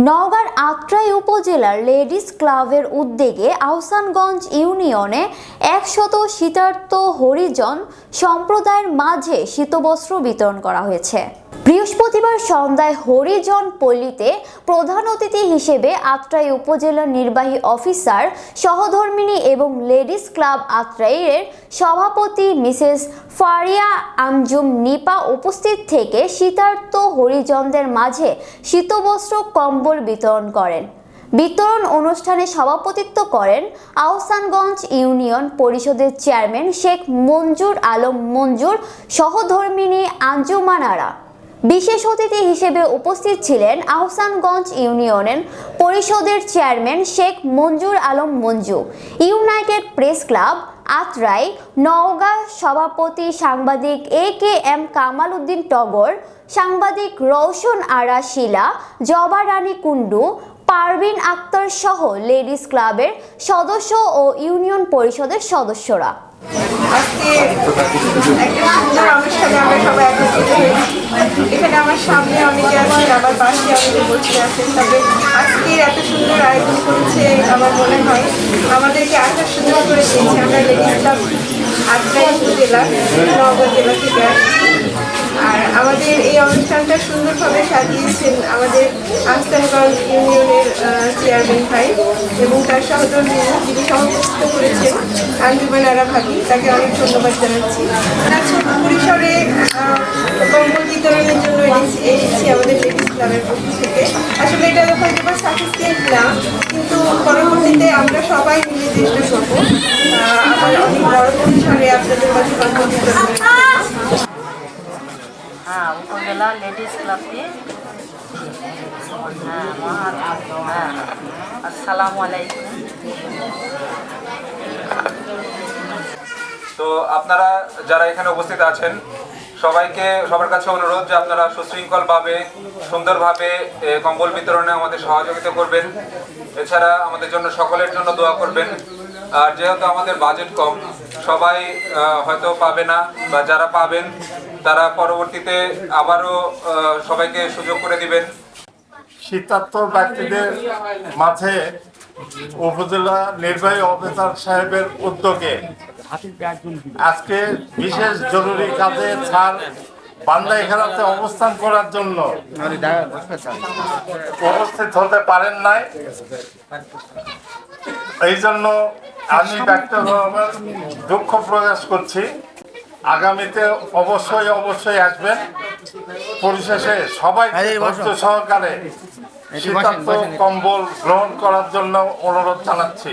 নওগাঁর আত্রাই উপজেলার লেডিস ক্লাবের উদ্যোগে আহসানগঞ্জ ইউনিয়নে একশত শীতার্থ হরিজন সম্প্রদায়ের মাঝে শীতবস্ত্র বিতরণ করা হয়েছে। বৃহস্পতিবার সন্ধ্যায় হরিজন পল্লীতে প্রধান অতিথি হিসেবে আত্রাই উপজেলার নির্বাহী অফিসার সহধর্মিনী এবং লেডিস ক্লাব আত্রাইয়ের সভাপতি মিসেস ফারিয়া আঞ্জুম নিপা উপস্থিত থেকে শীতার্থ হরিজনদের মাঝে শীতবস্ত্র, কম্বল বিতরণ করেন। বিতরণ অনুষ্ঠানে সভাপতিত্ব করেন আহসানগঞ্জ ইউনিয়ন পরিষদের চেয়ারম্যান শেখ মঞ্জুর আলম মঞ্জুর, সহধর্মিনী আঞ্জুমানারা বিশেষ অতিথি হিসেবে উপস্থিত ছিলেন আহসানগঞ্জ ইউনিয়নের পরিষদের chairman Sheikh Manjur Alam Manju. United press club Atrai Naogaon সভাপতি সাংবাদিক A K M Kamal Uddin Togor, সাংবাদিক রৌশন আরা শিলা, জবা রানী কুণ্ডু, পারভিন আক্তার সহ লেডিস ক্লাবের সদস্য ও ইউনিয়ন পরিষদের সদস্যরা। সুন্দর সুন্দর আমাদেরকে আসার সুযোগ করে দিয়েছে। লেডিস ক্লাব জেলা নগর জেলা থেকে আর আমাদের এই অনুষ্ঠানটা সুন্দরভাবে সাজিয়েছেন আমাদের আহসানগঞ্জ ইউনিয়নের চেয়ারম্যান ভাই এবং তার সহধর্মী যিনি সভাপতিত্ব করেছেন, আঞ্জুমান আরা ভাবি, তাকে অনেক ধন্যবাদ জানাচ্ছি। আমরা ছোট পরিসরে কম্বল বিতরণের জন্য এনেছি আমাদের লেডিস ক্লাবের পক্ষ থেকে। আসলে এটা হয়তো বা সাফিসিয়েন্ট না, কিন্তু পরবর্তীতে আমরা সবাই মিলে চেষ্টা করব আহ, আবার অনেক বড় পরিসরে আপনাদের মাঝে কম্বল বিতরণের জন্য। হ্যাঁ উপজেলা লেডিস হ্যাঁ আলাইকুম তো আপনারা যারা এখানে উপস্থিত আছেন, সবাইকে সবার কাছে অনুরোধ যে আপনারা সুশৃঙ্খলভাবে সুন্দরভাবে কম্বল বিতরণে আমাদের সহযোগিতা করবেন। এছাড়া আমাদের জন্য, সকলের জন্য দোয়া করবেন। আর যেহেতু আমাদের বাজেট কম, সবাই হয়তো পাবে না বা যারা পাবেন তারা পরবর্তীতে আবারও সবাইকে সুযোগ করে দিবেন। শীতার্থ ব্যক্তিদের মাঝে উপজেলা নির্বাহী অফিসার সাহেবের উদ্যোগে আজকে বিশেষ জরুরি কাজে ছাড় বান্দাই খেলাতে অবস্থান করার জন্য উপস্থিত হতে পারেন নাই। এই জন্য আমি ব্যক্তিগতভাবে দুঃখ প্রকাশ করছি। আগামীতে অবশ্যই অবশ্যই আসবেন। পরিশেষে সবাই ধৈর্য সহকারে শীতার্থ কম্বল গ্রহণ করার জন্য অনুরোধ জানাচ্ছি।